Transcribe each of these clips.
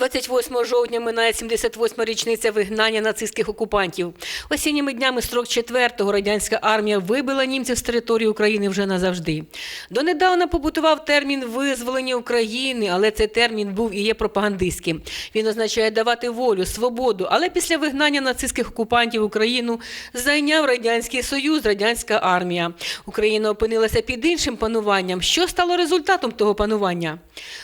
28 жовтня минає 78 річниця вигнання нацистських окупантів. Осінніми днями 44-го радянська армія вибила німців з території України вже назавжди. Донедавна побутував термін визволення України, але цей термін був і є пропагандистським. Він означає давати волю, свободу. Але після вигнання нацистських окупантів Україну зайняв радянський союз, радянська армія. Україна опинилася під іншим пануванням. Що стало результатом того панування?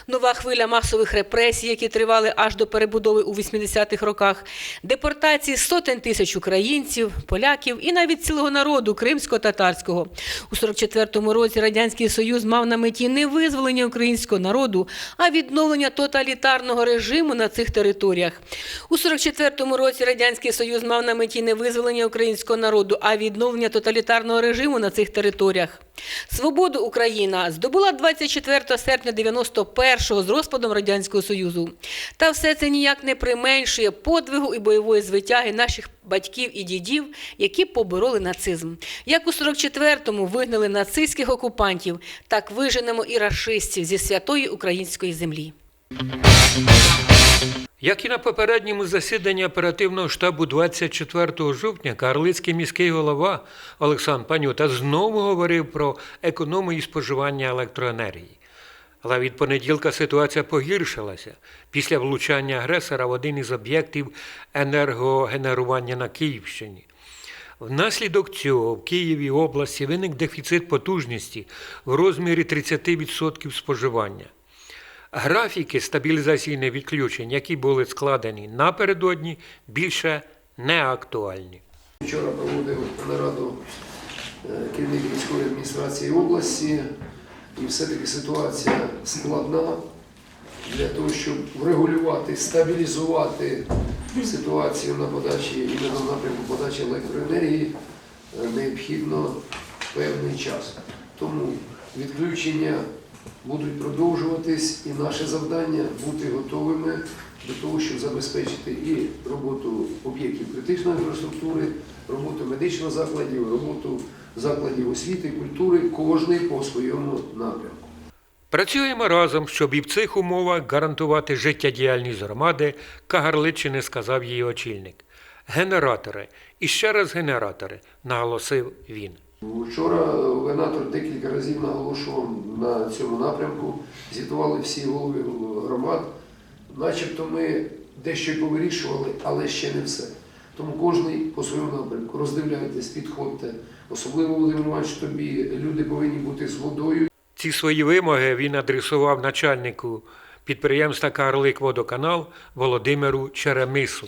Нова хвиля масових репресій, які тривали аж до перебудови у 80-х роках, депортації сотень тисяч українців, поляків і навіть цілого народу кримсько-татарського. У 44-му році радянський союз мав на меті не визволення українського народу, а відновлення тоталітарного режиму на цих територіях. У 44-му році радянський союз мав на меті не визволення українського народу, а відновлення тоталітарного режиму на цих територіях. Свободу Україна здобула 24 серпня 91-го з розпадом радянського союзу. Та все це ніяк не применшує подвигу і бойової звитяги наших батьків і дідів, які побороли нацизм. Як у 44-му вигнали нацистських окупантів, так виженемо і рашистів зі святої української землі. Як і на попередньому засіданні оперативного штабу 24 жовтня, Карлицький міський голова Олександр Панюта знову говорив про економію споживання електроенергії. Але від понеділка ситуація погіршилася після влучання агресора в один із об'єктів енергогенерування на Київщині. Внаслідок цього в Києві області виник дефіцит потужності в розмірі 30% споживання. Графіки стабілізаційних відключень, які були складені напередодні, більше не актуальні. Вчора проводив нараду е, керівник міської адміністрації області, і все-таки ситуація складна для того, щоб врегулювати, стабілізувати ситуацію на подачі і на напрямку подачі електроенергії е, необхідно певний час. Тому відключення будуть продовжуватись, і наше завдання бути готовими до того, щоб забезпечити і роботу об'єктів критичної інфраструктури, роботу медичних закладів, роботу закладів освіти, культури, кожний по своєму напрямку. Працюємо разом, щоб і в цих умовах гарантувати життєдіяльність громади, Кагарличини сказав її очільник. Генератори і ще раз генератори, наголосив він. Вчора губернатор декілька разів наголошував на цьому напрямку, звітували всі голови громад. Начебто ми дещо повирішували, але ще не все. Тому кожний по своєму напрямку роздивляйтесь, підходьте. Особливо Володимир Іванович, тобі люди повинні бути з водою. Ці свої вимоги він адресував начальнику підприємства Карлик Водоканал Володимиру Черемису.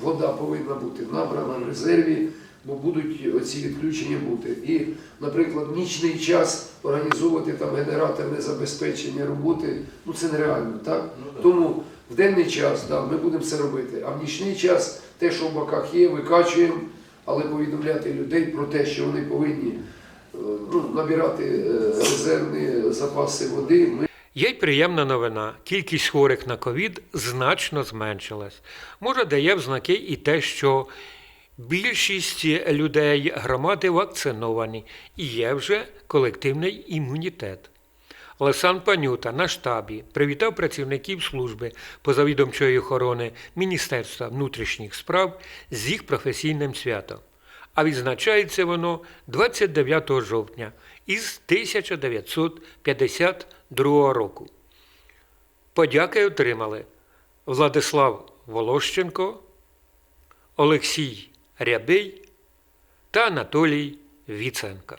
Вода повинна бути набрана в резерві, бо будуть оці відключення бути. І, наприклад, в нічний час організовувати там генераторне забезпечення роботи, ну це нереально, так? Тому в денний час да, ми будемо це робити, а в нічний час те, що в баках є, викачуємо, але повідомляти людей про те, що вони повинні е, ну, набирати е, резервні запаси води. Ми Є й приємна новина. Кількість хворих на ковід значно зменшилась. Може, дає в знаки і те, що більшість людей громади вакциновані і є вже колективний імунітет. Олександр Панюта на штабі привітав працівників служби позавідомчої охорони Міністерства внутрішніх справ з їх професійним святом. А відзначається воно 29 жовтня із 1952 року. Подяки отримали Владислав Волощенко, Олексій Рябий та Анатолій Віценко.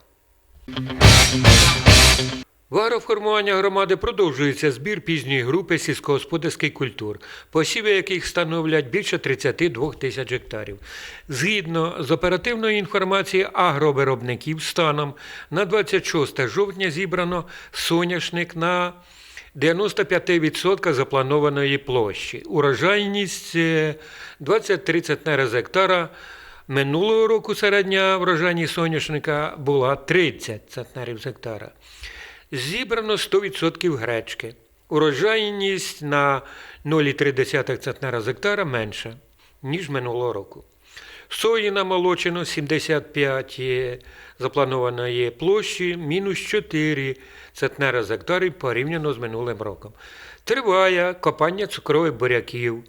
В агроформування громади продовжується збір пізньої групи сільськогосподарських культур, посіви яких становлять більше 32 тисяч гектарів. Згідно з оперативною інформацією агровиробників станом на 26 жовтня зібрано соняшник на 95% запланованої площі. Урожайність е, 23 центнери гектара. Минулого року середня врожайність соняшника була 30 центнерів з гектара. Зібрано 100% гречки. Урожайність на 0,3 центнера з гектара менша, ніж минулого року. Сої намолочено 75 запланованої площі, мінус 4 центнера з гектарів порівняно з минулим роком. Триває копання цукрових буряків.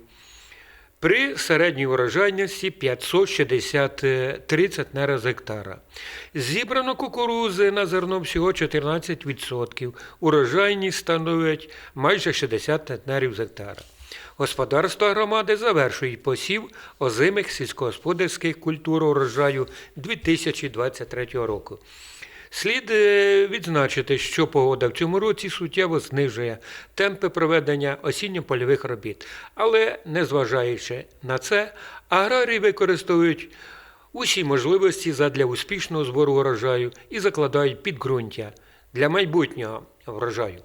При середній урожайності 560 центнера з гектара. Зібрано кукурузи на зерно всього 14%. Урожайність становить майже 60 центнерів з гектара. Господарства громади завершують посів озимих сільськогосподарських культур урожаю 2023 року. Слід е, відзначити, що погода в цьому році суттєво знижує темпи проведення осінньо-польових робіт. Але, незважаючи на це, аграрії використовують усі можливості задля успішного збору урожаю і закладають підґрунтя для майбутнього врожаю.